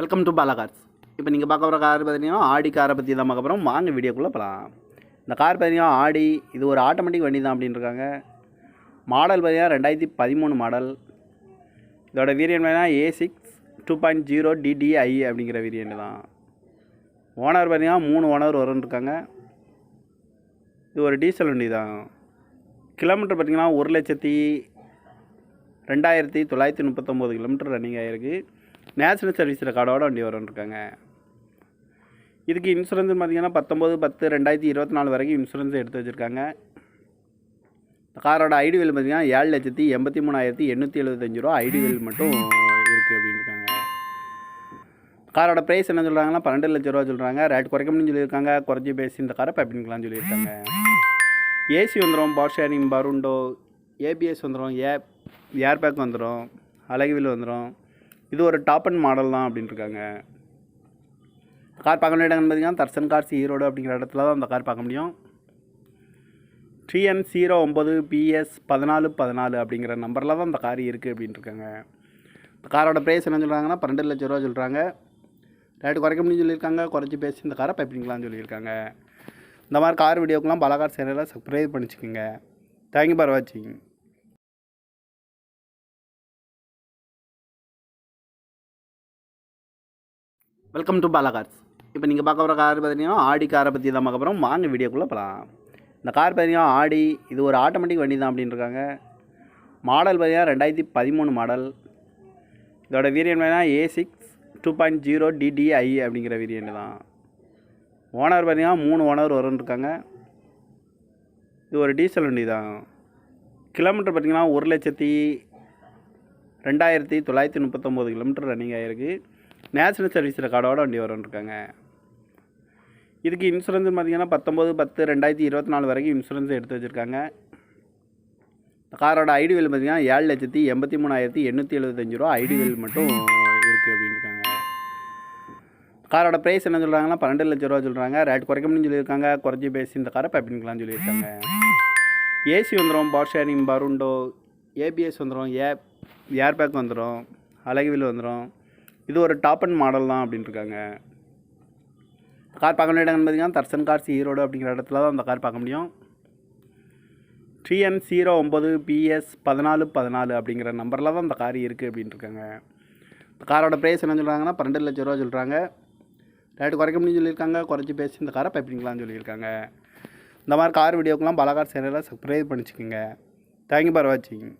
Welcome to Bala cars இப்போ நீங்கள் பார்க்க போகிற கார் பார்த்தீங்கன்னா ஆடி காரை பற்றி தான் பார்க்க போகிறோம் வாங்க வீடியோக்குள்ளே போகலாம் இந்த கார் பார்த்தீங்கன்னா ஆடி இது ஒரு ஆட்டோமேட்டிக் வண்டி தான் அப்படின்ருக்காங்க மாடல் பார்த்தீங்கன்னா ரெண்டாயிரத்தி பதிமூணு மாடல் இதோட வீரியன் பார்த்தீங்கன்னா A six two point zero TDI அப்படிங்கிற வீரியன் தான். ஓனர் பார்த்தீங்கன்னா மூணு ஓனர் வரும்னு இருக்காங்க. இது ஒரு டீசல் வண்டி தான். கிலோமீட்டர் பார்த்திங்கன்னா ஒரு லட்சத்தி ரெண்டாயிரத்தி தொள்ளாயிரத்தி முப்பத்தொம்போது கிலோமீட்டர் ரன்னிங் ஆகிருக்கு நேஷனல் சர்வீஸ் ரெக்கார்டோட வண்டி வரும்னு இருக்காங்க இதுக்கு இன்சூரன்ஸ் பார்த்தீங்கன்னா பத்தொம்போது பத்து ரெண்டாயிரத்தி இருபத்தி நாலு வரைக்கும் இன்சூரன்ஸ் எடுத்து வச்சுருக்காங்க. காரோட ஐடி வேல் பார்த்தீங்கன்னா ஏழு லட்சத்தி எண்பத்தி மூணாயிரத்தி எண்ணூற்றி எழுபத்தஞ்சு ரூபா. ஐடி வேல் மட்டும் இருக்குது அப்படின்னு இருக்காங்க காரோட ப்ரைஸ் என்ன சொல்கிறாங்கன்னா பன்னெண்டு லட்ச ரூபா சொல்கிறாங்க ரேட் குறைக்கணும்னு சொல்லியிருக்காங்க. குறைஞ்சி பேசி இந்த காரை பைப்பிங்கலாம் சொல்லியிருக்காங்க. ஏசி வந்துடும் பவர் ஷேரிங் பருண்டோ ஏபிஎஸ் வந்துடும் ஏ ஏர் பேக் வந்துடும் அழகுவில் வந்துடும் இது ஒரு டாப் அண்ட் மாடல் தான் அப்படின்ட்டுருக்காங்க கார் பார்க்க வேண்டிய இடங்கள் பார்த்தீங்கன்னா தர்சன் கார்ஸ் ஈரோடு அப்படிங்கிற இடத்துல தான் அந்த கார் பார்க்க முடியும். டிஎன் ஜீரோ ஒம்பது பிஎஸ் பதினாலு பதினாலு அப்படிங்கிற நம்பரில் தான் அந்த கார் இருக்குது அப்படின்ட்டுருக்காங்க இந்த காரோட ப்ரைஸ் என்ன சொல்கிறாங்கன்னா பன்னெண்டு லட்ச ரூபா சொல்கிறாங்க ரேட்டு குறைக்க முடியும்னு சொல்லியிருக்காங்க. குறைச்சி பேசி இந்த காரை பைப்பிங்கலாம் சொல்லியிருக்காங்க. இந்த மாதிரி கார் வீடியோக்கெலாம் பலகார் சேனலை சப்ஸ்கிரைப் பண்ணிச்சுக்கோங்க. தேங்க்யூ ஃபார் வாட்சிங் வெல்கம் டு பாலாகார்ஸ் இப்போ நீங்கள் பார்க்க போகிற கார் பார்த்தீங்கன்னா ஆடி காரை பற்றி தான் பார்க்க போகிறோம் வாங்க வீடியோக்குள்ளே போகலாம் இந்த கார் பார்த்தீங்கன்னா ஆடி இது ஒரு ஆட்டோமேட்டிக் வண்டி தான் அப்படின்னு இருக்காங்க. மாடல் பார்த்தீங்கன்னா ரெண்டாயிரத்தி பதிமூணு மாடல் இதோட வேரியன்ட் பார்த்தீங்கன்னா A six two point zero TDI அப்படிங்கிற வேரியன்ட் தான். ஓனர் பார்த்தீங்கன்னா மூணு ஓனர் வரும்னு இருக்காங்க. இது ஒரு டீசல் வண்டி தான். கிலோமீட்டர் பார்த்தீங்கன்னா ஒரு லட்சத்தி ரெண்டாயிரத்தி தொள்ளாயிரத்தி முப்பத்தொம்போது கிலோமீட்டர் ரன்னிங் ஆகிருக்கு நேஷனல் சர்வீஸ் ரெக்கார்டோட வண்டி வரும்னு இருக்காங்க இதுக்கு இன்சூரன்ஸ் பார்த்தீங்கன்னா பத்தொம்போது பத்து ரெண்டாயிரத்தி இருபத்தி நாலு வரைக்கும் இன்சூரன்ஸ் எடுத்து வச்சுருக்காங்க. காரோட ஐடி வேல் பார்த்தீங்கன்னா ஏழு லட்சத்தி எண்பத்தி மூணாயிரத்தி எண்ணூற்றி எழுபத்தஞ்சு ரூபா. ஐடி வேல் மட்டும் இருக்குது அப்படின்னு இருக்காங்க காரோட ப்ரைஸ் என்ன சொல்கிறாங்கன்னா பன்னெண்டு லட்ச ரூபா சொல்கிறாங்க ரேட் குறைக்கணும்னு சொல்லியிருக்காங்க. குறைஞ்சி பேசி இந்த காரை பைப்பிங்கலாம் சொல்லியிருக்காங்க. ஏசி வந்துடும் பவர் ஷேரிங் பருண்டோ ஏபிஎஸ் வந்துடும் ஏ ஏர் பேக் வந்துடும் அழகுவில் வந்துடும் இது ஒரு டாப் அண்ட் மாடல் தான் அப்படின்ட்டுருக்காங்க. கார் பார்க்க வேண்டிய பார்த்தீங்கன்னா தர்சன் கார்ஸ் ஈரோடு அப்படிங்கிற இடத்துல தான் அந்த கார் பார்க்க முடியும். டிஎன் ஜீரோ ஒம்பது பிஎஸ் பதினாலு பதினாலு அப்படிங்கிற நம்பரில் தான் அந்த கார் இருக்குது அப்படின்ட்டுருக்காங்க. இந்த காரோட ப்ரைஸ் என்ன சொல்கிறாங்கன்னா பன்னெண்டு லட்ச ரூபா சொல்கிறாங்க ரேட்டு குறைக்க முடியும்னு சொல்லியிருக்காங்க. குறைச்சி பேசி இந்த காரை பைப்பிங்களான்னு சொல்லியிருக்காங்க. இந்த மாதிரி கார் வீடியோக்கெலாம் பல கார் சேனலில் சப்ஸ்கிரைப் பண்ணிச்சுக்கோங்க தேங்க்யூ ஃபார் வாட்சிங்